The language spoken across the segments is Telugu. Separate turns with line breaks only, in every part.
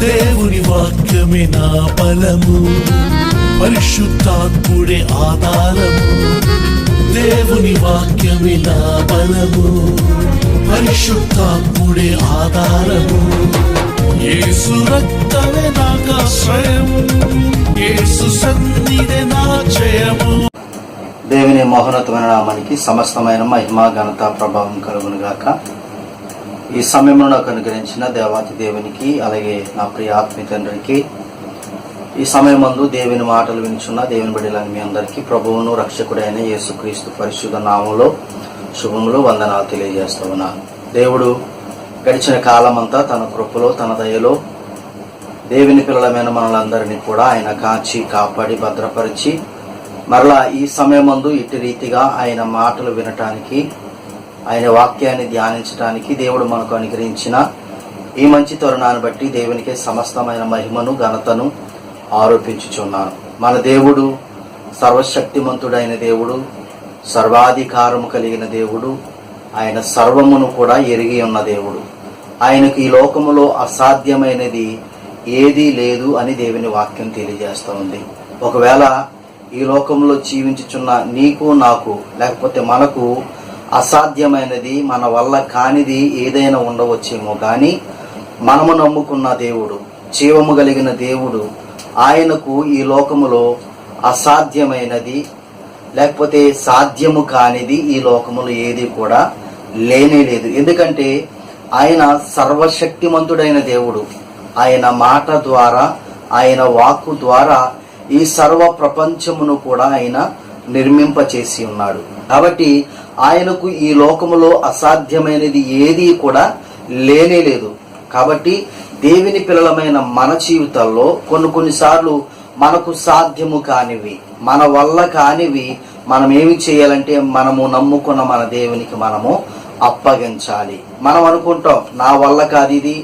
దేవుని వాక్యమే నా బలము. పరిశుద్ధాత్ముడే ఆధారము. దేవుని వాక్యమే నా బలము. పరిశుద్ధాత్ముడే ఆధారము. యేసు రక్తమే నాకాశ్రయము యేసు సన్నిధే నా జయము.
దేవుని మహోన్నతమైన నామానికి సమస్తమైన మహిమ ఘనత ప్రభావం కలుగును గాక ఈ సమయంలో నాకు అనుగ్రహించిన దేవాతి దేవునికి అలాగే నా ప్రియ ఆత్మీ తండ్రికి ఈ సమయం మందు దేవుని మాటలు వినిచున్న దేవుని బిడ్డలని మీ అందరికీ ప్రభువును రక్షకుడైన యేసుక్రీస్తు పరిశుద్ధ నామంలో శుభములు వందనాలు తెలియజేస్తూ ఉన్నాను దేవుడు గడిచిన కాలమంతా తన కృపలో తన దయలో దేవుని పిల్లలమైన మనలందరినీ కూడా ఆయన కాచి కాపాడి భద్రపరిచి మరలా ఈ సమయమందు ఇటు రీతిగా ఆయన మాటలు వినటానికి ఆయన వాక్యాన్ని ధ్యానించడానికి దేవుడు మనకు అనుగ్రహించిన ఈ మంచి తరుణాన్ని బట్టి దేవునికి సమస్తమైన మహిమను ఘనతను ఆరోపించుచున్నాను. మన దేవుడు సర్వశక్తిమంతుడైన దేవుడు సర్వాధికారము కలిగిన దేవుడు ఆయన సర్వమును కూడా ఎరిగి ఉన్న దేవుడు. ఆయనకు ఈ లోకములో అసాధ్యమైనది ఏదీ లేదు అని దేవుని వాక్యం తెలియజేస్తూ ఉంది. ఒకవేళ ఈ లోకంలో జీవించుచున్న నీకు నాకు లేకపోతే మనకు అసాధ్యమైనది మన వల్ల కానిది ఏదైనా ఉండవచ్చేమో కానీ మనము నమ్ముకున్న దేవుడు జీవము కలిగిన దేవుడు ఆయనకు ఈ లోకములో అసాధ్యమైనది లేకపోతే సాధ్యము కానిది ఈ లోకములో ఏది కూడా లేనే లేదు. ఎందుకంటే ఆయన సర్వశక్తిమంతుడైన దేవుడు ఆయన మాట ద్వారా ఆయన వాక్కు ద్వారా ఈ సర్వ ప్రపంచమును కూడా ఆయన నిర్మింపచేసి ఉన్నాడు. కాబట్టి ఆయనకు ఈ లోకములో అసాధ్యమైనది ఏదీ కూడా లేనే లేదు. కాబట్టి దేవుని పిల్లలమైన మన జీవితాల్లో కొన్ని కొన్నిసార్లు మనకు సాధ్యము కానివి మన వల్ల కానివి మనం ఏమి చేయాలంటే మనము నమ్ముకున్న మన దేవునికి మనము అప్పగించాలి. మనం అనుకుంటాం నా వల్ల కాదు ఇది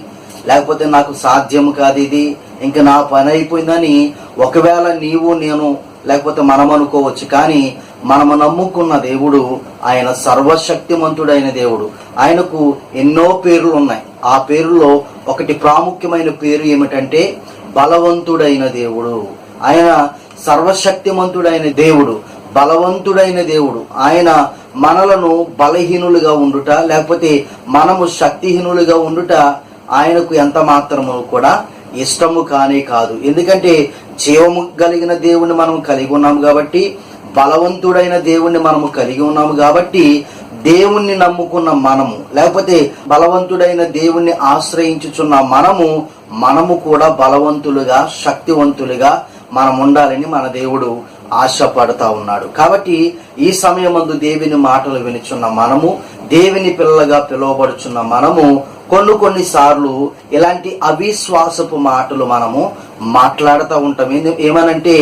లేకపోతే నాకు సాధ్యం కాదు ఇది ఇంకా నా పని అయిపోయిందని ఒకవేళ నీవు నేను లేకపోతే మనం అనుకోవచ్చు. కానీ మనము నమ్ముకున్న దేవుడు ఆయన సర్వశక్తిమంతుడైన దేవుడు. ఆయనకు ఎన్నో పేర్లు ఉన్నాయి. ఆ పేరులో ఒకటి ప్రాముఖ్యమైన పేరు ఏమిటంటే బలవంతుడైన దేవుడు. ఆయన సర్వశక్తిమంతుడైన దేవుడు. బలవంతుడైన దేవుడు. ఆయన మనలను బలహీనులుగా ఉండుట లేకపోతే మనము శక్తిహీనులుగా ఉండుట ఆయనకు ఎంత మాత్రము కూడా ఇష్టము కానే కాదు. ఎందుకంటే జీవము కలిగిన దేవుణ్ణి మనం కలిగి ఉన్నాము కాబట్టి బలవంతుడైన దేవుణ్ణి మనము కలిగి ఉన్నాము కాబట్టి దేవుణ్ణి నమ్ముకున్న మనము లేకపోతే బలవంతుడైన దేవుణ్ణి ఆశ్రయించుచున్న మనము మనము కూడా బలవంతులుగా శక్తివంతులుగా మనం ఉండాలని మన దేవుడు ఆశపడతా ఉన్నాడు. కాబట్టి ఈ సమయమందు దేవుని మాటలు వినుచున్న మనము దేవుని పిల్లలుగా పిలువబడుచున్న మనము కొన్ని కొన్నిసార్లు ఇలాంటి అవిశ్వాసపు మాటలు మనము మాట్లాడుతూ ఉంటాం. ఏమనంటే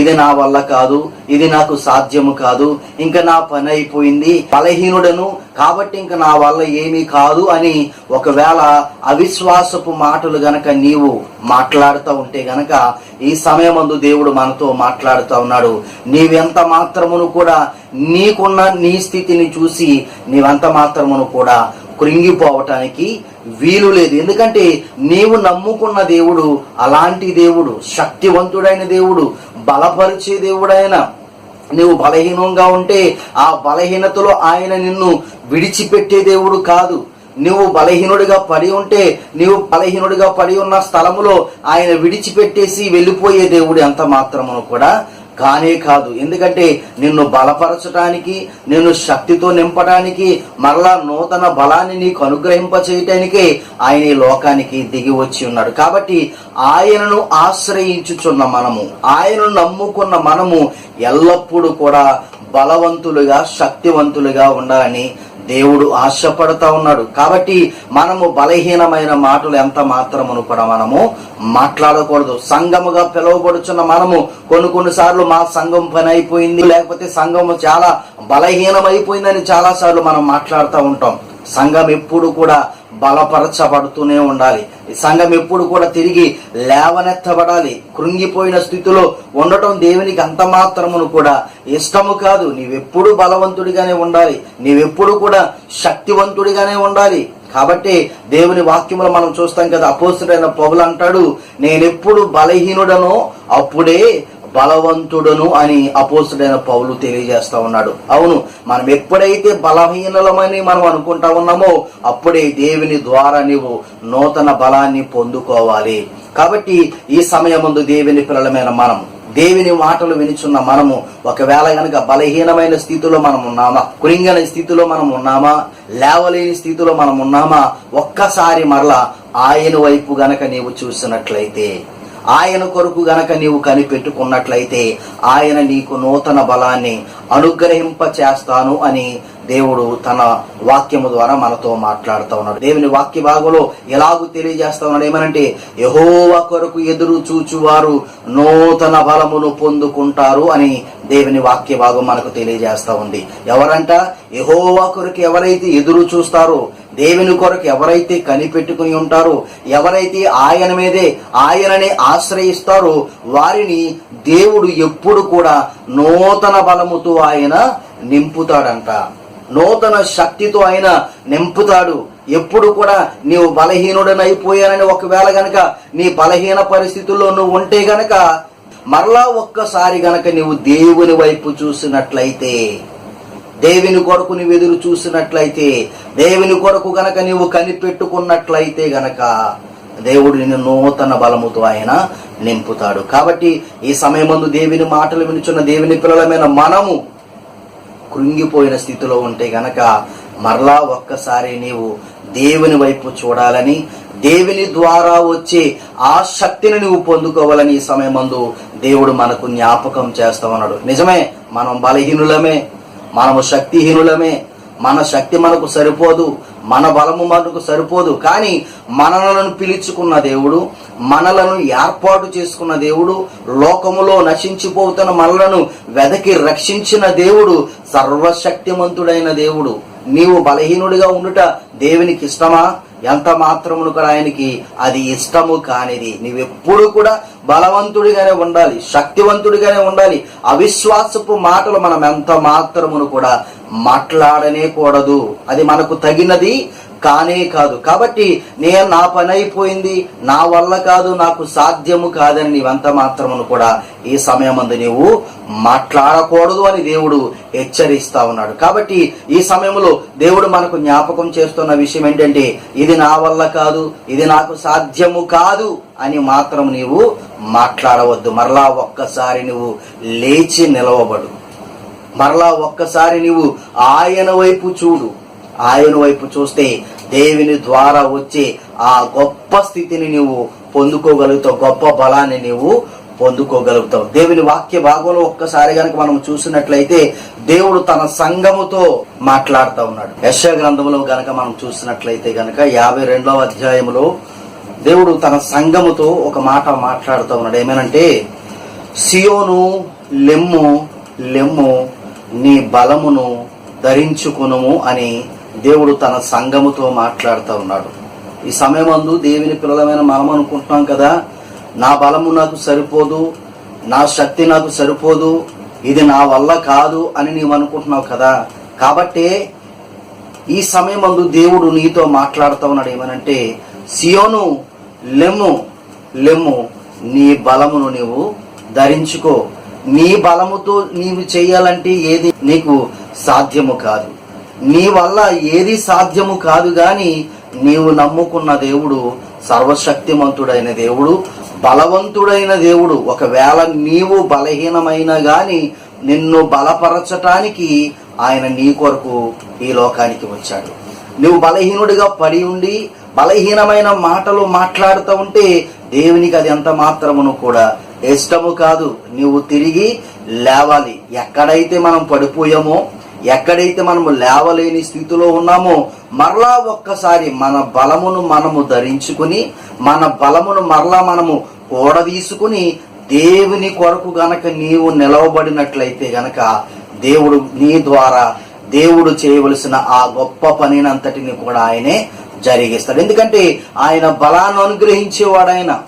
ఇది నా వల్ల కాదు ఇది నాకు సాధ్యము కాదు ఇంకా నా పని అయిపోయింది బలహీనుడను కాబట్టి ఇంకా నా వల్ల ఏమీ కాదు అని ఒకవేళ అవిశ్వాసపు మాటలు గనక నీవు మాట్లాడుతూ ఉంటే గనక ఈ సమయమందు దేవుడు మనతో మాట్లాడుతూ ఉన్నాడు. నీవెంత మాత్రమును కూడా నీకున్న నీ స్థితిని చూసి నీవెంత మాత్రమును కూడా కృంగిపోవటానికి వీలు లేదు. ఎందుకంటే నీవు నమ్ముకున్న దేవుడు అలాంటి దేవుడు శక్తివంతుడైన దేవుడు బలపరిచే దేవుడైన నీవు బలహీనంగా ఉంటే ఆ బలహీనతలో ఆయన నిన్ను విడిచిపెట్టే దేవుడు కాదు. నువ్వు బలహీనుడిగా పడి ఉంటే నీవు బలహీనుడిగా పడి ఉన్న స్థలములో ఆయన విడిచిపెట్టేసి వెళ్ళిపోయే దేవుడు ఎంత మాత్రమును కూడా కానే కాదు. ఎందుకంటే నిన్ను బలపరచటానికి నిన్ను శక్తితో నింపడానికి మరలా నూతన బలాన్ని నీకు అనుగ్రహింప చేయటానికే ఆయన ఈ లోకానికి దిగి వచ్చి ఉన్నాడు. కాబట్టి ఆయనను ఆశ్రయించుచున్న మనము ఆయనను నమ్ముకున్న మనము ఎల్లప్పుడూ కూడా బలవంతులుగా శక్తివంతులుగా ఉండాలని దేవుడు ఆశపడతా ఉన్నాడు. కాబట్టి మనము బలహీనమైన మాటలు ఎంత మాత్రమును కూడా మనము మాట్లాడకూడదు. సంఘముగా పిలువబడుచున్న మనము కొన్ని కొన్నిసార్లు మా సంఘం పని అయిపోయింది లేకపోతే సంఘము చాలా బలహీనమైపోయిందని చాలా సార్లు మనం మాట్లాడుతూ ఉంటాం. సంఘం ఎప్పుడు కూడా బలపరచబడుతూనే ఉండాలి. సంఘం ఎప్పుడు కూడా తిరిగి లేవనెత్తబడాలి. కృంగిపోయిన స్థితిలో ఉండటం దేవునికి అంత మాత్రమును కూడా ఇష్టము కాదు. నీవెప్పుడు బలవంతుడిగానే ఉండాలి. నీవెప్పుడు కూడా శక్తివంతుడిగానే ఉండాలి. కాబట్టి దేవుని వాక్యములు మనం చూస్తాం కదా అపోసుడైన పౌలు అంటాడు నేనెప్పుడు బలహీనుడనో అప్పుడే బలవంతుడను అని అపోసుడైన పౌలు తెలియజేస్తా ఉన్నాడు. అవును మనం ఎప్పుడైతే బలహీనలమని మనం అనుకుంటా ఉన్నామో అప్పుడే దేవుని ద్వారా నీవు నూతన బలాన్ని పొందుకోవాలి. కాబట్టి ఈ సమయముందు దేవుని పిల్లలమైన మనం దేవుని మాటలు వినిచున్న మనము ఒకవేళ కనుక బలహీనమైన స్థితిలో మనం ఉన్నామా కురింగని స్థితిలో మనం ఉన్నామా లేవలేని స్థితిలో మనం ఉన్నామా ఒక్కసారి మరలా ఆయన వైపు గనక నీవు చూసినట్లయితే ఆయన కొరకు గనక నీవు కనిపెట్టుకున్నట్లయితే ఆయన నీకు నూతన బలాన్ని అనుగ్రహింప చేస్తాను అని దేవుడు తన వాక్యము ద్వారా మనతో మాట్లాడుతూ ఉన్నాడు. దేవుని వాక్య భాగంలో ఎలాగూ తెలియజేస్తా ఉన్నాడు? ఏమనంటే యహోవ కొరకు ఎదురు చూచువారు నూతన బలమును పొందుకుంటారు అని దేవుని వాక్య భాగం మనకు తెలియజేస్తా ఉంది. ఎవరంట? యహోవ కొరకు ఎవరైతే ఎదురు చూస్తారో దేవుని కొరకు ఎవరైతే కనిపెట్టుకుని ఉంటారో ఎవరైతే ఆయన మీదే ఆయననే ఆశ్రయిస్తారో వారిని దేవుడు ఎప్పుడు కూడా నూతన బలముతో ఆయన నింపుతాడంట. నూతన శక్తితో ఆయన నింపుతాడు. ఎప్పుడు కూడా నీవు బలహీనుడనైపోయానని ఒకవేళ గనక నీ బలహీన పరిస్థితుల్లో నువ్వు ఉంటే గనక మరలా ఒక్కసారి గనక నీవు దేవుని వైపు చూసినట్లయితే దేవుని కొరకు నువ్వు ఎదురు చూసినట్లయితే దేవుని కొరకు గనక నీవు కనిపెట్టుకున్నట్లయితే గనక దేవుడు నిన్ను నూతన బలముతో ఆయన నింపుతాడు. కాబట్టి ఈ సమయమందు దేవుని మాటలు వినుచున్న దేవుని పిల్లలమైన మనము కృంగిపోయిన స్థితిలో ఉంటే గనక మరలా ఒక్కసారి నీవు దేవుని వైపు చూడాలని దేవుని ద్వారా వచ్చే ఆ శక్తిని నువ్వు పొందుకోవాలని ఈ సమయమందు దేవుడు మనకు జ్ఞాపకం చేస్తామన్నాడు నిజమే మనం బలహీనులమే మనము శక్తిహీనులమే. మన శక్తి మనకు సరిపోదు మన బలము మనకు సరిపోదు. కానీ మనలను పిలుచుకున్న దేవుడు మనలను ఏర్పాటు చేసుకున్న దేవుడు లోకములో నశించిపోతున్న మనలను వెదకి రక్షించిన దేవుడు సర్వశక్తిమంతుడైన దేవుడు. నీవు బలహీనుడిగా ఉండుట దేవునికి ఇష్టమా? ఎంత మాత్రమును కూడా ఆయనకి అది ఇష్టము కానిది. నీవెప్పుడు కూడా బలవంతుడిగానే ఉండాలి శక్తివంతుడిగానే ఉండాలి. అవిశ్వాసపు మాటలు మనం ఎంత మాత్రమును కూడా మాట్లాడనే కూడదు. అది మనకు తగినది కానే కాదు. కాబట్టి నేను నా పని అయిపోయింది నా వల్ల కాదు నాకు సాధ్యము కాదని నీవంత మాత్రమును కూడా ఈ సమయమందు నీవు మాట్లాడకూడదు అని దేవుడు హెచ్చరిస్తా ఉన్నాడు. కాబట్టి ఈ సమయంలో దేవుడు మనకు జ్ఞాపకం చేస్తున్న విషయం ఏంటంటే ఇది నా వల్ల కాదు ఇది నాకు సాధ్యము కాదు అని మాత్రం నీవు మాట్లాడవద్దు. మరలా ఒక్కసారి నువ్వు లేచి నిలవబడు. మరలా ఒక్కసారి నీవు ఆయన వైపు చూడు. ఆయన వైపు చూస్తే దేవుని ద్వారా వచ్చే ఆ గొప్ప స్థితిని నీవు పొందుకోగలుగుతావు గొప్ప బలాన్ని నీవు పొందుకోగలుగుతావు. దేవుని వాక్య భాగంలో ఒక్కసారి కనుక మనం చూసినట్లయితే దేవుడు తన సంఘముతో మాట్లాడుతూ ఉన్నాడు. యశ గ్రంథంలో గనక మనం చూసినట్లయితే గనక యాభై రెండవ అధ్యాయములో దేవుడు తన సంఘముతో ఒక మాట మాట్లాడుతూ ఉన్నాడు. ఏమేనంటే సియోను లెమ్ము లెమ్ము నీ బలమును ధరించుకునుము అని దేవుడు తన సంఘముతో మాట్లాడుతూ ఉన్నాడు. ఈ సమయమందు దేవుని పిల్లలమైన మనం అనుకుంటున్నాం కదా నా బలము నాకు సరిపోదు నా శక్తి నాకు సరిపోదు ఇది నా వల్ల కాదు అని నీవు అనుకుంటున్నావు కదా. కాబట్టే ఈ సమయమందు దేవుడు నీతో మాట్లాడుతూ ఉన్నాడు. ఏమనంటే సియోను లెమ్ము లెమ్ము నీ బలమును నీవు ధరించుకో. నీ బలముతో నీవు చేయాలంటే ఏది నీకు సాధ్యము కాదు. నీ వల్ల ఏది సాధ్యము కాదు గాని నీవు నమ్ముకున్న దేవుడు సర్వశక్తిమంతుడైన దేవుడు బలవంతుడైన దేవుడు. ఒకవేళ నీవు బలహీనమైన గాని నిన్ను బలపరచటానికి ఆయన నీ కొరకు ఈ లోకానికి వచ్చాడు. నువ్వు బలహీనుడిగా పడి ఉండి బలహీనమైన మాటలు మాట్లాడుతూ ఉంటే దేవునికి అది ఎంత మాత్రమును కూడా ఇష్టము కాదు. నువ్వు తిరిగి లేవాలి. ఎక్కడైతే మనం పడిపోయామో ఎక్కడైతే మనము లేవలేని స్థితిలో ఉన్నామో మరలా ఒక్కసారి మన బలమును మనము ధరించుకుని మన బలమును మరలా మనము కూడదీసుకుని దేవుని కొరకు గనక నీవు నిలవబడినట్లయితే గనక దేవుడు నీ ద్వారా దేవుడు చేయవలసిన ఆ గొప్ప పనినంతటిని కూడా ఆయనే జరిగిస్తాడు. ఎందుకంటే ఆయన బలాన్ని అనుగ్రహించేవాడు ఆయన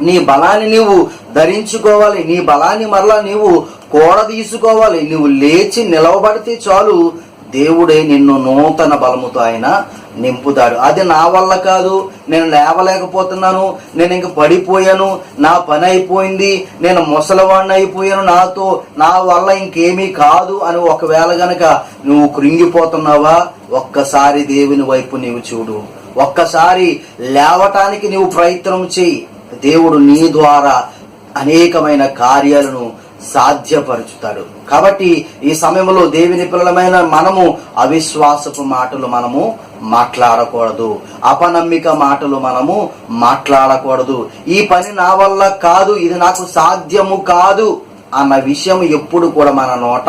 నీ బలాన్ని నీవు ధరించుకోవాలి. నీ బలాన్ని మరలా నీవు కూడ తీసుకోవాలి. నువ్వు లేచి నిలవబడితే చాలు. దేవుడే నిన్ను నూతన బలముతో ఆయన నింపుతాడు. అది నా వల్ల కాదు. నేను లేవలేకపోతున్నాను. నేను ఇంక పడిపోయాను. నా పని అయిపోయింది. నేను ముసలివాడిని అయిపోయాను. నాతో నా వల్ల ఇంకేమీ కాదు అని ఒకవేళ గనక నువ్వు కృంగిపోతున్నావా? ఒక్కసారి దేవుని వైపు నీవు చూడు. ఒక్కసారి లేవటానికి నీవు ప్రయత్నం చేయి. దేవుడు నీ ద్వారా అనేకమైన కార్యాలను సాధ్యపరుచుతాడు. కాబట్టి ఈ సమయంలో దేవుని పిల్లలమైన మనము అవిశ్వాసపు మాటలు మనము మాట్లాడకూడదు. అపనమ్మిక మాటలు మనము మాట్లాడకూడదు. ఈ పని నా వల్ల కాదు ఇది నాకు సాధ్యము కాదు అన్న విషయం ఎప్పుడు కూడా మన నోట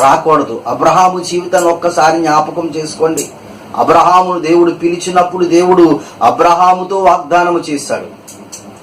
రాకూడదు. అబ్రహాము జీవితాన్ని ఒక్కసారి జ్ఞాపకం చేసుకోండి. అబ్రహామును దేవుడు పిలిచినప్పుడు దేవుడు అబ్రహాముతో వాగ్దానము చేశాడు.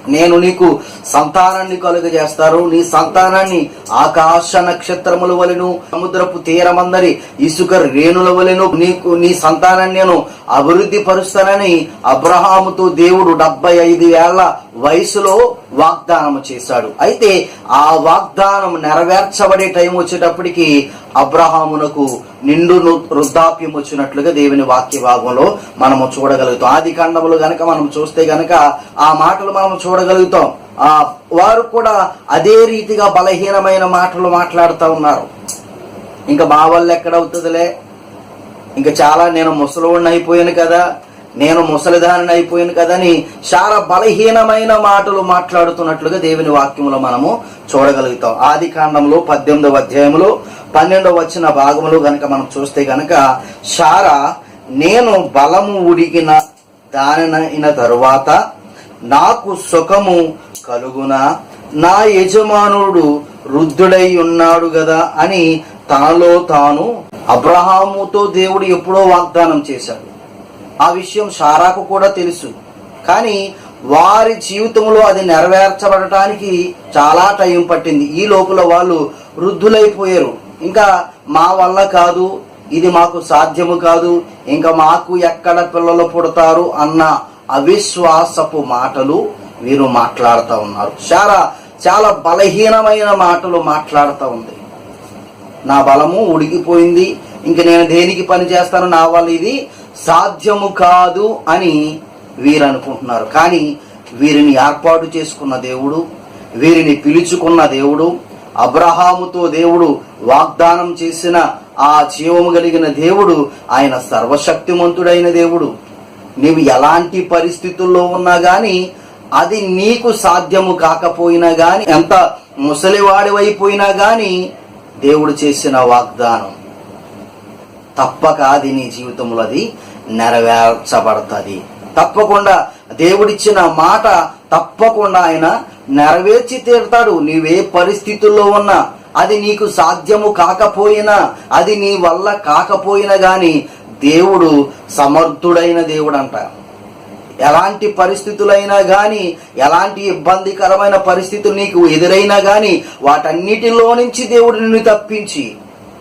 నేను నీకు సంతానాన్ని కలుగజేస్తారు. నీ సంతానాన్ని ఆకాశ నక్షత్రముల వలెను సముద్రపు తీరమందరి ఇసుక రేణుల వలెను నీకు నీ సంతానాన్ని నేను అభివృద్ధి పరుస్తానని అబ్రహాముతో దేవుడు డెబ్బై ఐదు ఏళ్ళ వయసులో వాగ్దానం చేశాడు. అయితే ఆ వాగ్దానం నెరవేర్చబడే టైం వచ్చేటప్పటికి అబ్రహామునకు నిండు వృద్ధాప్యం వచ్చినట్లుగా దేవుని వాక్య భాగంలో మనము చూడగలుగుతాం. ఆది కాండములు గనక మనం చూస్తే గనక ఆ మాటలు మనం చూడగలుగుతాం. ఆ వారు కూడా అదే రీతిగా బలహీనమైన మాటలు మాట్లాడుతూ ఉన్నారు. ఇంకా మా వాళ్ళు ఎక్కడవుతుందిలే? ఇంకా చాలా నేను ముసలివాడిని అయిపోయాను కదా నేను ముసలిదానిని అయిపోయాను కదా అని చాలా బలహీనమైన మాటలు మాట్లాడుతున్నట్లుగా దేవుని వాక్యములో మనము చూడగలుగుతాం. ఆది కాండంలో పద్దెనిమిదవ అధ్యాయంలో పన్నెండవ వచ్చిన భాగములు గనక మనం చూస్తే గనక శారా నేను బలము ఉడిగిన దానినైన తరువాత నాకు సుఖము కలుగునా నా యజమానుడు వృద్ధుడై ఉన్నాడు కదా అని తనలో తాను అబ్రహాముతో దేవుడు ఎప్పుడో వాగ్దానం చేశాడు. ఆ విషయం సారాకు కూడా తెలుసు. కానీ వారి జీవితంలో అది నెరవేర్చబడటానికి చాలా టైం పట్టింది. ఈ లోపల వాళ్ళు వృద్ధులైపోయారు. ఇంకా మా వల్ల కాదు ఇది మాకు సాధ్యము కాదు ఇంకా మాకు ఎక్కడ పిల్లలు పుడతారు అన్న అవిశ్వాసపు మాటలు వీరు మాట్లాడుతూ ఉన్నారు. చాలా చాలా బలహీనమైన మాటలు మాట్లాడుతూ ఉంది. నా బలము ఉడికిపోయింది. ఇంక నేను దేనికి పని చేస్తాను నా వల్ల ఇది సాధ్యము కాదు అని వీరు అనుకుంటున్నారు కానీ వీరిని ఏర్పాటు చేసుకున్న దేవుడు వీరిని పిలుచుకున్న దేవుడు అబ్రహాముతో దేవుడు వాగ్దానం చేసిన ఆ జీవము కలిగిన దేవుడు ఆయన సర్వశక్తిమంతుడైన దేవుడు. నీవు ఎలాంటి పరిస్థితుల్లో ఉన్నా కానీ అది నీకు సాధ్యము కాకపోయినా కానీ ఎంత ముసలివాడివైపోయినా కానీ దేవుడు చేసిన వాగ్దానం. తప్పక అది నీ జీవితంలో అది నెరవేర్చబడుతుంది. తప్పకుండా దేవుడిచ్చిన మాట తప్పకుండా ఆయన నెరవేర్చి తీరుతాడు. నీవే పరిస్థితుల్లో ఉన్నా అది నీకు సాధ్యము కాకపోయినా అది నీ వల్ల కాకపోయినా కానీ దేవుడు సమర్థుడైన దేవుడు అంటారు ఎలాంటి పరిస్థితులైనా కానీ ఎలాంటి ఇబ్బందికరమైన పరిస్థితులు నీకు ఎదురైనా కానీ వాటన్నిటిలో నుంచి దేవుడు నిన్ను తప్పించి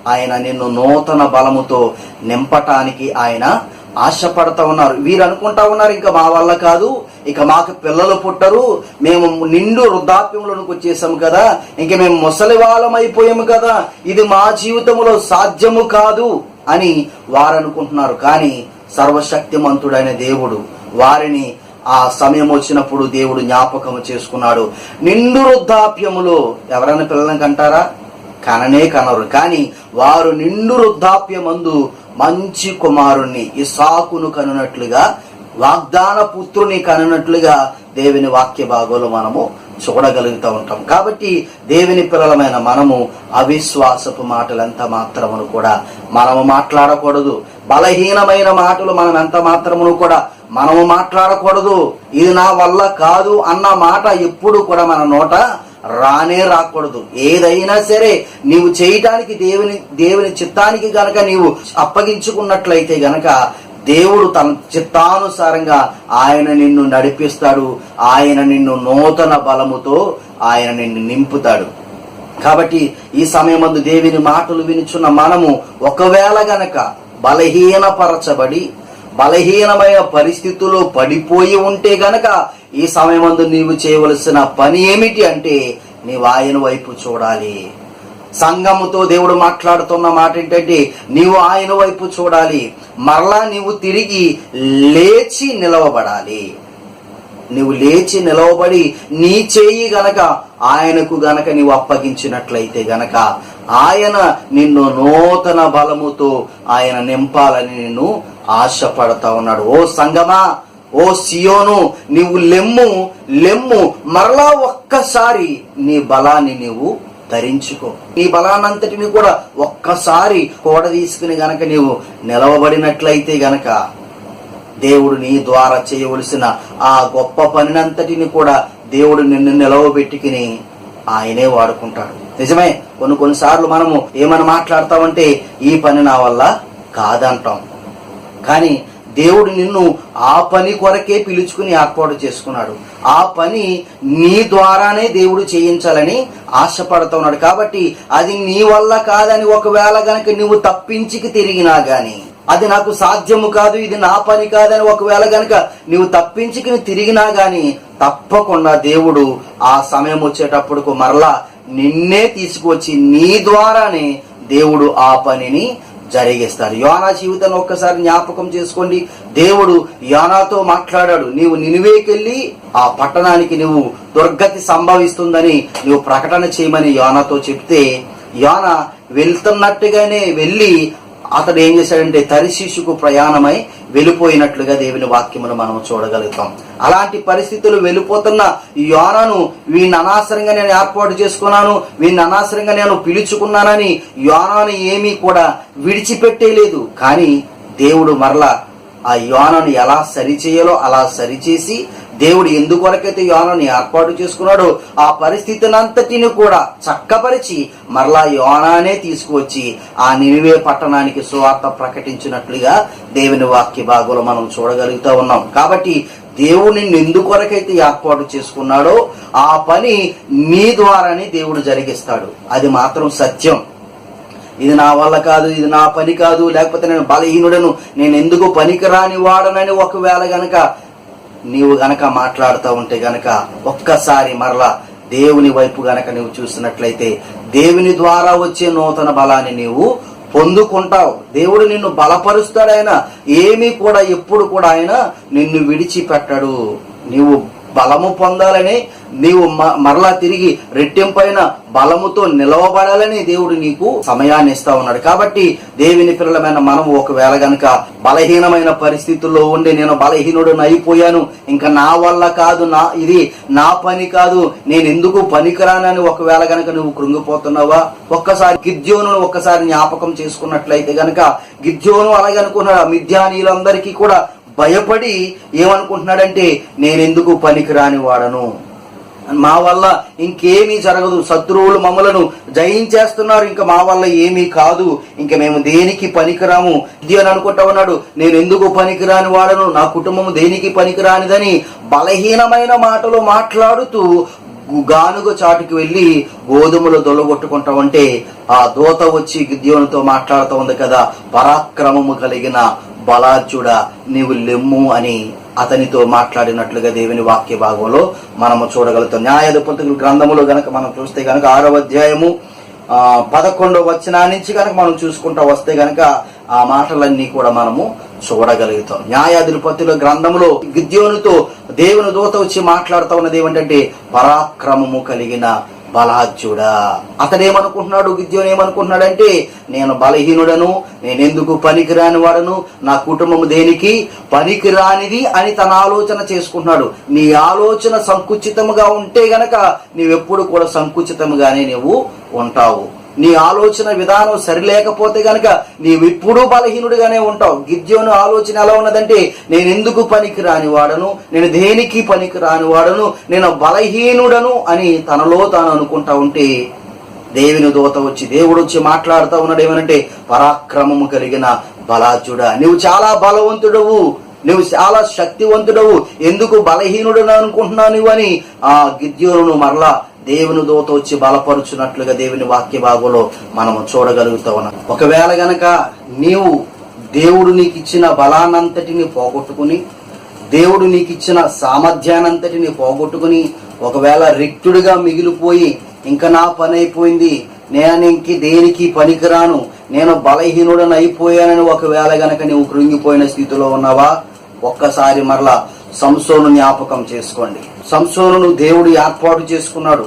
ఆయన నిన్ను నూతన బలముతో నింపటానికి ఆయన ఆశపడతా ఉన్నారు. వీరు అనుకుంటా ఉన్నారు ఇంకా మా వల్ల కాదు ఇక మాకు పిల్లలు పుట్టరు మేము నిండు వృద్ధాప్యంలోనికి వచ్చేసాము కదా ఇంక మేము ముసలి అయిపోయాము కదా ఇది మా జీవితంలో సాధ్యము కాదు అని వారు అనుకుంటున్నారు. కానీ సర్వశక్తిమంతుడైన దేవుడు వారిని ఆ సమయం వచ్చినప్పుడు దేవుడు జ్ఞాపకం చేసుకున్నాడు. నిండు వృద్ధాప్యములో ఎవరైనా పిల్లలను కంటారా? కననే కనరు. కానీ వారు నిండు వృద్ధాప్యమందు మంచి కుమారుణ్ణి ఇసాకును కనునట్లుగా వాగ్దాన పుత్రుని కనునట్లుగా దేవుని వాక్య భాగంలో మనము చూడగలుగుతూ ఉంటాం. కాబట్టి దేవుని పిల్లలమైన మనము అవిశ్వాసపు మాటలు ఎంత మాత్రమును కూడా మనము మాట్లాడకూడదు. బలహీనమైన మాటలు మనం ఎంత మాత్రమును కూడా మనము మాట్లాడకూడదు. ఇది నా వల్ల కాదు అన్న మాట ఎప్పుడు కూడా మన నోట రానే రాకూడదు. ఏదైనా సరే నీవు చేయటానికి దేవుని దేవుని చిత్తానికి గనక నీవు అప్పగించుకున్నట్లయితే గనక దేవుడు తన చిత్తానుసారంగా ఆయన నిన్ను నడిపిస్తాడు. ఆయన నిన్ను నూతన బలముతో ఆయన నిన్ను నింపుతాడు. కాబట్టి ఈ సమయమందు దేవుని మాటలు వినుచున్న మనము ఒకవేళ గనక బలహీనపరచబడి బలహీనమైన పరిస్థితుల్లో పడిపోయి ఉంటే గనక ఈ సమయమందు నీవు చేయవలసిన పని ఏమిటి అంటే నీవు ఆయన వైపు చూడాలి. సంఘముతో దేవుడు మాట్లాడుతున్న మాట ఏంటంటే నీవు ఆయన వైపు చూడాలి. మరలా నీవు తిరిగి లేచి నిలవబడాలి. నువ్వు లేచి నిలవబడి నీ చేయి గనక ఆయనకు గనక నీవు అప్పగించినట్లయితే గనక ఆయన నిన్ను నూతన బలముతో ఆయన నింపాలని నిన్ను ఆశపడతా ఉన్నాడు. ఓ సంగమా ఓ సియోను నీవు లెమ్ము లెమ్ము మరలా ఒక్కసారి నీ బలాన్ని నీవు ధరించుకో నీ బలానంతటిని కూడా ఒక్కసారి కూడ తీసుకుని గనక నీవు నిలవబడినట్లయితే గనక దేవుడు నీ ద్వారా చేయవలసిన ఆ గొప్ప పనినంతటిని కూడా దేవుడు నిన్ను నిలవబెట్టుకుని ఆయనే వాడుకుంటాడు. నిజమే కొన్ని కొన్నిసార్లు మనము ఏమని మాట్లాడతామంటే ఈ పని నా వల్ల కాదంటాం. కానీ దేవుడు నిన్ను ఆ పని కొరకే పిలుచుకుని ఏర్పాటు చేసుకున్నాడు. ఆ పని నీ ద్వారానే దేవుడు చేయించాలని ఆశపడుతున్నాడు. కాబట్టి అది నీ వల్ల కాదని ఒకవేళ గనక నువ్వు తప్పించికి తిరిగినా గాని అది నాకు సాధ్యము కాదు ఇది నా పని కాదని ఒకవేళ గనక నువ్వు తప్పించికి తిరిగినా గాని తప్పకుండా దేవుడు ఆ సమయం వచ్చేటప్పుడు మరలా నిన్నే తీసుకువచ్చి నీ ద్వారానే దేవుడు ఆ పనిని జరిగిస్తారు. యోనా జీవితాన్ని ఒక్కసారి జ్ఞాపకం చేసుకోండి. దేవుడు యోనాతో మాట్లాడాడు. నీవు నినివేకెళ్ళి ఆ పట్టణానికి నువ్వు దుర్గతి సంభవిస్తుందని నువ్వు ప్రకటన చేయమని యోనాతో చెప్తే యోన వెళ్తున్నట్టుగానే వెళ్ళి అతడు ఏం చేశాడంటే తరిశిషుకు ప్రయాణమై వెళ్ళిపోయినట్లుగా దేవుని వాక్యమును మనం చూడగలుగుతాం. అలాంటి పరిస్థితులు వెళ్ళిపోతున్న యోనను యోనాను వీడిని అనవసరంగా నేను ఏర్పాటు చేసుకున్నాను వీడిని అనవసరంగా నేను పిలుచుకున్నానని యోనాను ఏమీ కూడా విడిచిపెట్టేలేదు. కానీ దేవుడు మరలా ఆ యోనను ఎలా సరిచేయాలో అలా సరిచేసి దేవుడు ఎందుకొరకైతే యోనని ఏర్పాటు చేసుకున్నాడో ఆ పరిస్థితినంతటిని కూడా చక్కపరిచి మరలా యోనానే తీసుకువచ్చి ఆ నినివే పట్టణానికి సువార్త ప్రకటించినట్లుగా దేవుని వాక్య భాగంలో మనం చూడగలుగుతూ ఉన్నాం. కాబట్టి దేవుని ఎందుకొరకైతే ఏర్పాటు చేసుకున్నాడో ఆ పని నీ ద్వారానే దేవుడు జరిగిస్తాడు. అది మాత్రం సత్యం. ఇది నా వల్ల కాదు ఇది నా పని కాదు లేకపోతే నేను బలహీనుడను నేను ఎందుకు పనికిరాని వాడనని ఒకవేళ గనక నీవు గనక మాట్లాడుతూ ఉంటే గనక ఒక్కసారి మరలా దేవుని వైపు గనక నీవు చూసినట్లయితే దేవుని ద్వారా వచ్చే నూతన బలాన్ని నీవు పొందుకుంటావు. దేవుడు నిన్ను బలపరుస్తాడు ఆయన. ఏమీ కూడా ఎప్పుడు కూడా ఆయన నిన్ను విడిచిపెట్టడు. నీవు బలము పొందాలని నీవు మ- మరలా తిరిగి రెట్టింపైన బలముతో నిలవబడాలని దేవుడు నీకు సమయాన్ని ఇస్తా ఉన్నాడు. కాబట్టి దేవుని పిల్లలమైన మనం ఒకవేళ గనక బలహీనమైన పరిస్థితుల్లో ఉండి నేను బలహీనుడు అయిపోయాను ఇంకా నా వల్ల కాదు నా ఇది నా పని కాదు నేను ఎందుకు పనికిరానని ఒకవేళ గనక నువ్వు కృంగిపోతున్నావా? ఒక్కసారి గిద్యోను ఒక్కసారి జ్ఞాపకం చేసుకున్నట్లయితే గనక గిద్యోను అలాగే అనుకున్నాడు ఆ కూడా భయపడి ఏమనుకుంటున్నాడంటే నేనెందుకు పనికిరాని వాడను? మా వల్ల ఇంకేమీ జరగదు. శత్రువులు మమ్మలను జయించేస్తున్నారు. ఇంకా మా వల్ల ఏమీ కాదు. ఇంకా మేము దేనికి పనికిరాము? ఇది అని అనుకుంటా ఉన్నాడు. నేను ఎందుకు పనికిరాని వాడను? నా కుటుంబం దేనికి పనికిరానిదని బలహీనమైన మాటలు మాట్లాడుతూ గానుగ చాటుకి వెళ్ళి గోధుమలు దొల్లగొట్టుకుంటామంటే ఆ దూత వచ్చి దేవునితో మాట్లాడుతూ ఉంది కదా పరాక్రమము కలిగిన బలాజ్యుడా నీవు లెమ్ము అని అతనితో మాట్లాడినట్లుగా దేవుని వాక్య భాగంలో మనము చూడగలుగుతాం. న్యాయాధిపతుల గ్రంథములో గనక మనం చూస్తే గనక ఆరవ అధ్యాయము పదకొండవ వచనా నుంచి కనుక మనం చూసుకుంటా వస్తే గనక ఆ మాటలన్నీ కూడా మనము చూడగలుగుతాం. న్యాయాధిపతుల గ్రంథంలో గిద్యోనుతో దేవుని దూత వచ్చి మాట్లాడుతూ ఉన్నది ఏమిటంటే పరాక్రమము కలిగిన బలాజ్యుడా అతడేమనుకుంటున్నాడు గిద్యోని ఏమనుకుంటున్నాడంటే నేను బలహీనుడను నేనెందుకు పనికిరాని వాడను? నా కుటుంబం దేనికి? పనికిరానిది అని తన ఆలోచన చేసుకుంటున్నాడు. నీ ఆలోచన సంకుచితముగా ఉంటే గనక నీవెప్పుడు కూడా సంకుచితముగానే నువ్వు ఉంటావు. నీ ఆలోచన విధానం సరిలేకపోతే గనక నీవిప్పుడు బలహీనుడిగానే ఉంటావు. గిద్యోను ఆలోచన ఎలా ఉన్నదంటే నేను ఎందుకు పనికి రాని వాడను? నేను దేనికి పనికి రాని వాడను? నేను బలహీనుడను అని తనలో తాను అనుకుంటా ఉంటే దేవుని దూత వచ్చి దేవుడు వచ్చి మాట్లాడుతూ ఉన్నాడు ఏమనంటే పరాక్రమము కలిగిన బలాజుడా. నువ్వు చాలా బలవంతుడవు. నువ్వు చాలా శక్తివంతుడవు. ఎందుకు బలహీనుడు అనుకుంటున్నావు నువ్వు అని ఆ గిద్యోను మరలా దేవుని దూత వచ్చి బలపరుచున్నట్లుగా దేవుని వాక్య భాగంలో మనము చూడగలుగుతా ఉన్నాం ఒకవేళ గనక నీవు దేవుడు నీకు ఇచ్చిన బలానంతటిని పోగొట్టుకుని దేవుడు నీకు ఇచ్చిన సామర్థ్యానంతటిని పోగొట్టుకుని ఒకవేళ రిక్తుడిగా మిగిలిపోయి ఇంకా నా పని అయిపోయింది నేను ఇంక దేనికి పనికిరాను నేను బలహీనుడని అయిపోయానని ఒకవేళ గనక నువ్వు కృంగిపోయిన స్థితిలో ఉన్నావా? ఒక్కసారి మరలా సంసోను జ్ఞాపకం చేసుకోండి. సంసోను దేవుడు ఏర్పాటు చేసుకున్నాడు.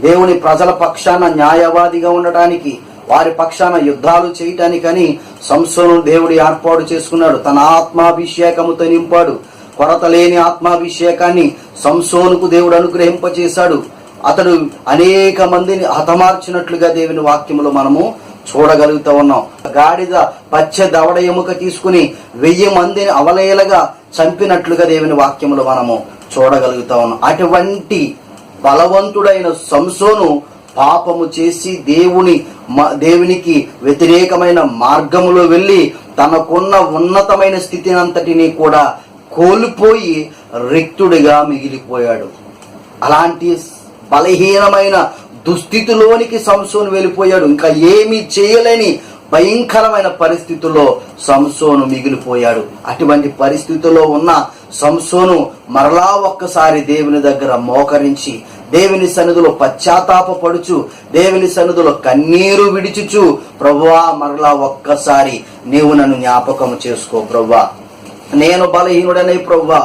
దేవుని ప్రజల పక్షాన న్యాయవాదిగా ఉండటానికి వారి పక్షాన యుద్ధాలు చేయటానికని సంసోను దేవుడు ఏర్పాటు చేసుకున్నాడు. తన ఆత్మాభిషేకముతో నింపాడు. కొరత లేని ఆత్మాభిషేకాన్ని సంసోనుకు దేవుడు అనుగ్రహింపచేశాడు. అతడు అనేక మందిని హతమార్చినట్లుగా దేవుని వాక్యములో మనము చూడగలుగుతూ ఉన్నాం. గాడిద పచ్చ దవడ ఎముక తీసుకుని వెయ్యి మందిని అవలేలగా చంపినట్లుగా దేవుని వాక్యములు మనము చూడగలుగుతా ఉన్నాం. అటువంటి బలవంతుడైన సంసోను పాపము చేసి దేవుని మ- దేవునికి వ్యతిరేకమైన మార్గములో వెళ్ళి తనకున్న ఉన్నతమైన స్థితిని అంతటిని కూడా కోల్పోయి రిక్తుడిగా మిగిలిపోయాడు. అలాంటి బలహీనమైన దుస్థితిలోనికి సంసోను వెళ్ళిపోయాడు. ఇంకా ఏమీ చేయలేని భయంకరమైన పరిస్థితుల్లో సంసోను మిగిలిపోయాడు. అటువంటి పరిస్థితుల్లో ఉన్న సంసోను మరలా ఒక్కసారి దేవుని దగ్గర మోకరించి దేవుని సన్నిధిలో పశ్చాత్తాపపడుచు దేవుని సన్నిధిలో కన్నీరు విడిచుచు. ప్రభువా మరలా ఒక్కసారి నీవు నన్ను జ్ఞాపకం చేసుకో ప్రవ్వా నేను బలహీనుడనే ప్రవ్వా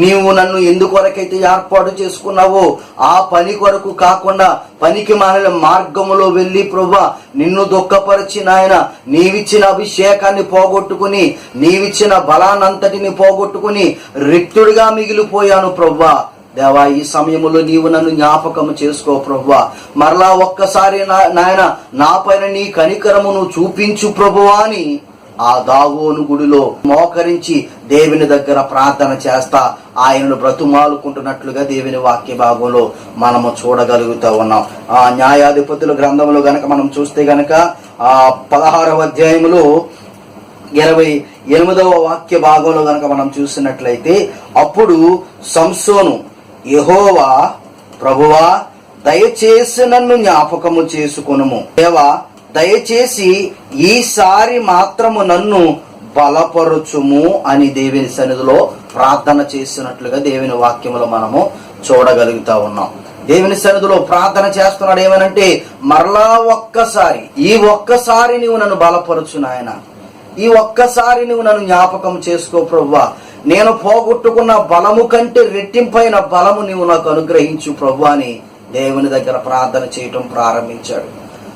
నీవు నన్ను ఎందుకొరకైతే ఏర్పాటు చేసుకున్నావో ఆ పని కొరకు కాకుండా పనికి మారిన మార్గములో వెళ్ళి ప్రవ్వా నిన్ను దుఃఖపరిచి నాయన నీవిచ్చిన అభిషేకాన్ని పోగొట్టుకుని నీవిచ్చిన బలానంతటిని పోగొట్టుకుని రిక్తుడిగా మిగిలిపోయాను ప్రవ్వా దేవా ఈ సమయంలో నీవు నన్ను జ్ఞాపకము చేసుకో ప్రభువా. మరలా ఒక్కసారి నా- నాయన నా పైన నీ కనికరమును చూపించు ప్రభువా అని ఆ దాగోను గుడిలో మోకరించి దేవుని దగ్గర ప్రార్థన చేస్తా. ఆయనను బ్రతుమాలుకుంటున్నట్లుగా దేవుని వాక్య భాగంలో మనము చూడగలుగుతూ ఉన్నాం. ఆ న్యాయాధిపతుల గ్రంథంలో గనక మనం చూస్తే గనక ఆ పదహారవ అధ్యాయములో ఇరవై ఎనిమిదవ వాక్య భాగంలో గనక మనం చూసినట్లయితే అప్పుడు సంసోను యహోవా ప్రభువా దయచేసి నన్ను జ్ఞాపకము చేసుకొనుము. దేవా దయచేసి ఈసారి మాత్రము నన్ను బలపరుచుము అని దేవుని సన్నిధిలో ప్రార్థన చేసినట్లుగా దేవుని వాక్యములో మనము చూడగలుగుతా ఉన్నాం. దేవుని సన్నిధిలో ప్రార్థన చేస్తున్నాడు ఏమనంటే మరలా ఒక్కసారి ఈ ఒక్కసారి నువ్వు నన్ను బలపరచు నాయన ఈ ఒక్కసారి నువ్వు నన్ను జ్ఞాపకం చేసుకో ప్రవ్వా నేను పోగొట్టుకున్న బలము కంటే రెట్టింపైన బలము నీవు నాకు అనుగ్రహించు ప్రభు అని దేవుని దగ్గర ప్రార్థన చేయటం ప్రారంభించాడు.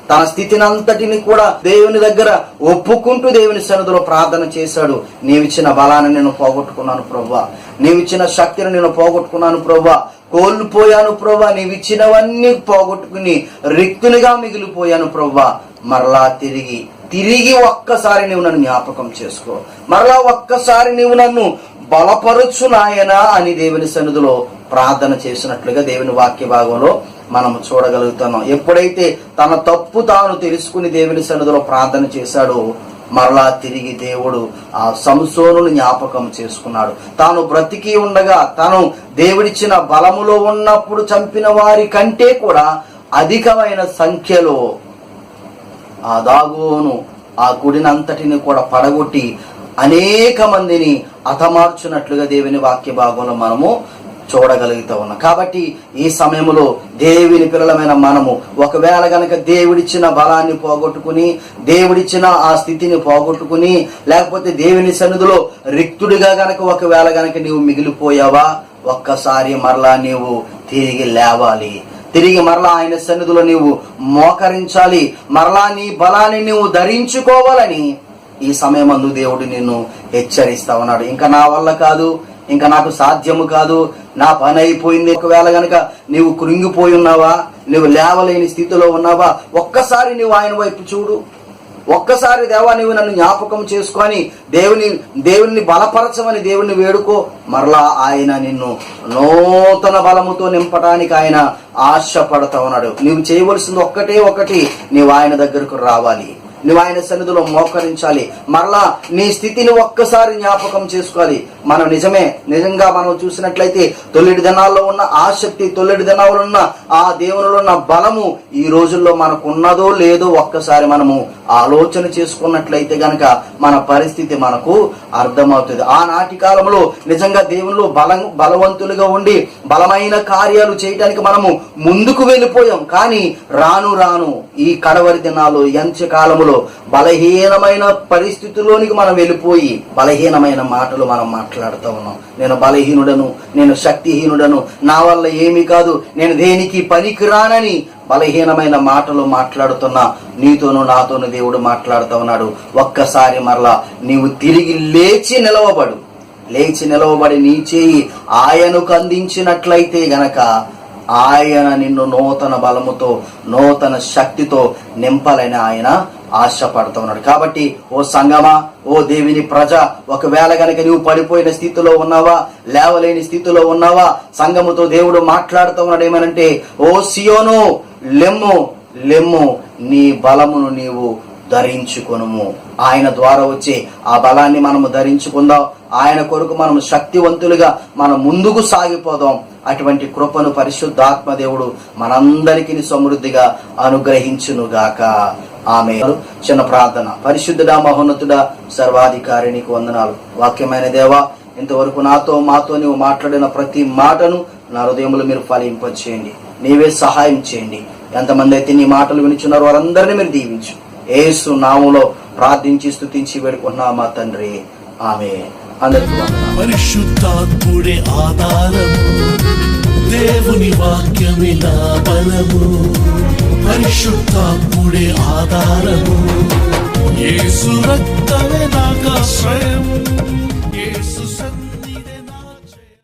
తన స్థితిని అంతటిని కూడా దేవుని దగ్గర ఒప్పుకుంటూ దేవుని సన్నిధిలో ప్రార్థన చేశాడు. నీవిచ్చిన బలాన్ని నేను పోగొట్టుకున్నాను ప్రభా నీవిచ్చిన శక్తిని నేను పోగొట్టుకున్నాను ప్రభా కోల్పోయాను ప్రభా నీవిచ్చినవన్నీ పోగొట్టుకుని రిక్తునిగా మిగిలిపోయాను ప్రభా మరలా తిరిగి తిరిగి ఒక్కసారి నువ్వు నన్ను జ్ఞాపకం చేసుకో. మరలా ఒక్కసారి నువ్వు నన్ను బలపరచు నాయనా అని దేవుని సన్నిధిలో ప్రార్థన చేసినట్లుగా దేవుని వాక్య భాగంలో మనం చూడగలుగుతున్నాం. ఎప్పుడైతే తన తప్పు తాను తెలుసుకుని దేవుని సన్నిధిలో ప్రార్థన చేశాడో మరలా తిరిగి దేవుడు ఆ సంసోను జ్ఞాపకం చేసుకున్నాడు. తాను బ్రతికి ఉండగా తను దేవుడిచ్చిన బలములో ఉన్నప్పుడు చంపిన వారి కంటే కూడా అధికమైన సంఖ్యలో ఆ దాగోను ఆ గుడినంతటిని కూడా పడగొట్టి అనేక మందిని అతమార్చున్నట్లుగా దేవుని వాక్య భాగంలో మనము చూడగలుగుతూ ఉన్నాం. కాబట్టి ఈ సమయంలో దేవుని పిల్లలమైన మనము ఒకవేళ గనక దేవుడిచ్చిన బలాన్ని పోగొట్టుకుని దేవుడిచ్చిన ఆ స్థితిని పోగొట్టుకుని లేకపోతే దేవుని సన్నిధిలో రిక్తుడిగా గనక ఒకవేళ గనక నీవు మిగిలిపోయావా ఒక్కసారి మరలా నీవు తిరిగి లేవాలి. తిరిగి మరలా ఆయన సన్నిధిలో నీవు మోకరించాలి. మరలా నీ బలాన్ని నువ్వు ధరించుకోవాలని ఈ సమయమందు దేవుడు నిన్ను హెచ్చరిస్తా ఉన్నాడు. ఇంకా నా వల్ల కాదు ఇంకా నాకు సాధ్యము కాదు నా పని అయిపోయింది. ఒకవేళ గనక నీవు కృంగిపోయి ఉన్నావా నువ్వు లేవలేని స్థితిలో ఉన్నావా ఒక్కసారి నువ్వు ఆయన వైపు చూడు. ఒక్కసారి దేవా నీవు నన్ను జ్ఞాపకం చేసుకొని దేవుని దేవుని బలపరచమని దేవుణ్ణి వేడుకో మరలా ఆయన నిన్ను నూతన బలముతో నింపడానికి ఆయన ఆశపడతా ఉన్నాడు. నీవు చేయవలసింది ఒక్కటే ఒకటి. నీవు ఆయన దగ్గరకు రావాలి. నువ్వు ఆయన సన్నిధిలో మోకరించాలి. మరలా నీ స్థితిని ఒక్కసారి జ్ఞాపకం చేసుకోవాలి. మనం నిజమే నిజంగా మనం చూసినట్లయితే తొలిటి దినాల్లో ఉన్న ఆసక్తి తొలిటి దినాల్లో ఉన్న ఆ దేవునిలో ఉన్న బలము ఈ రోజుల్లో మనకు ఉన్నదో లేదో ఒక్కసారి మనము ఆలోచన చేసుకున్నట్లయితే గనక మన పరిస్థితి మనకు అర్థమవుతుంది. ఆనాటి కాలంలో నిజంగా దేవునిలో బలం బలవంతులుగా ఉండి బలమైన కార్యాలు చేయడానికి మనము ముందుకు వెళ్ళిపోయాం. కానీ రాను రాను ఈ కడవరి దినాలు ఎంచ కాలంలో బలహీనమైన పరిస్థితుల్లోనికి మనం వెళ్ళిపోయి బలహీనమైన మాటలు మనం మాట్లాడుతూ ఉన్నాం. నేను బలహీనుడను నేను శక్తిహీనుడను నా వల్ల ఏమీ కాదు నేను దేనికి పనికిరానని బలహీనమైన మాటలు మాట్లాడుతున్నా నీతోనూ నాతోనూ దేవుడు మాట్లాడుతూ ఉన్నాడు. ఒక్కసారి మరలా నీవు తిరిగి లేచి నిలవబడు. లేచి నిలవబడి నీ చేయి ఆయనకు అందించినట్లయితే గనక ఆయన నిన్ను నూతన బలముతో నూతన శక్తితో నింపాలని ఆయన ఆశపడుతూ ఉన్నాడు. కాబట్టి ఓ సంగమా ఓ దేవుని ప్రజ ఒకవేళ గనక నీవు పడిపోయిన స్థితిలో ఉన్నావా లేవలేని స్థితిలో ఉన్నావా సంగముతో దేవుడు మాట్లాడుతూ ఉన్నాడు ఏమనంటే ఓ సియోను లెమ్ము లెమ్ము నీ బలమును నీవు ధరించుకొనుము. ఆయన ద్వారా వచ్చే ఆ బలాన్ని మనము ధరించుకుందాం. ఆయన కొరకు మనం శక్తివంతులుగా మనం ముందుకు సాగిపోదాం. అటువంటి కృపను పరిశుద్ధాత్మ దేవుడు మనందరికీ సమృద్ధిగా అనుగ్రహించునుగాక. ఆమె చిన్న ప్రార్థన. పరిశుద్ధుడా మహోన్నతుడా సర్వాధికారి నీకు వందనాలు. వాక్యమైన దేవా ఇంతవరకు నాతో మాతో నీవు మాట్లాడిన ప్రతి మాటను నా హృదయంలో మీరు ఫలింపచేయండి. నీవే సహాయం చేయండి. ఎంతమంది అయితే నీ మాటలు వినిచున్నారో వారందరినీ మీరు దీవించు. ఏసు నామంలో ప్రార్థించి స్థుతించి వేడుకున్నా మా తండ్రి. ఆమె అందరికీ
పరిశుద్ధాత్ముడే ఆధారము దేవుని వాక్యమే నా బలము. పరిశుద్ధాత్ముడే ఆధారము యేసు రక్తమే నాకు ఆశ్రయం యేసు సన్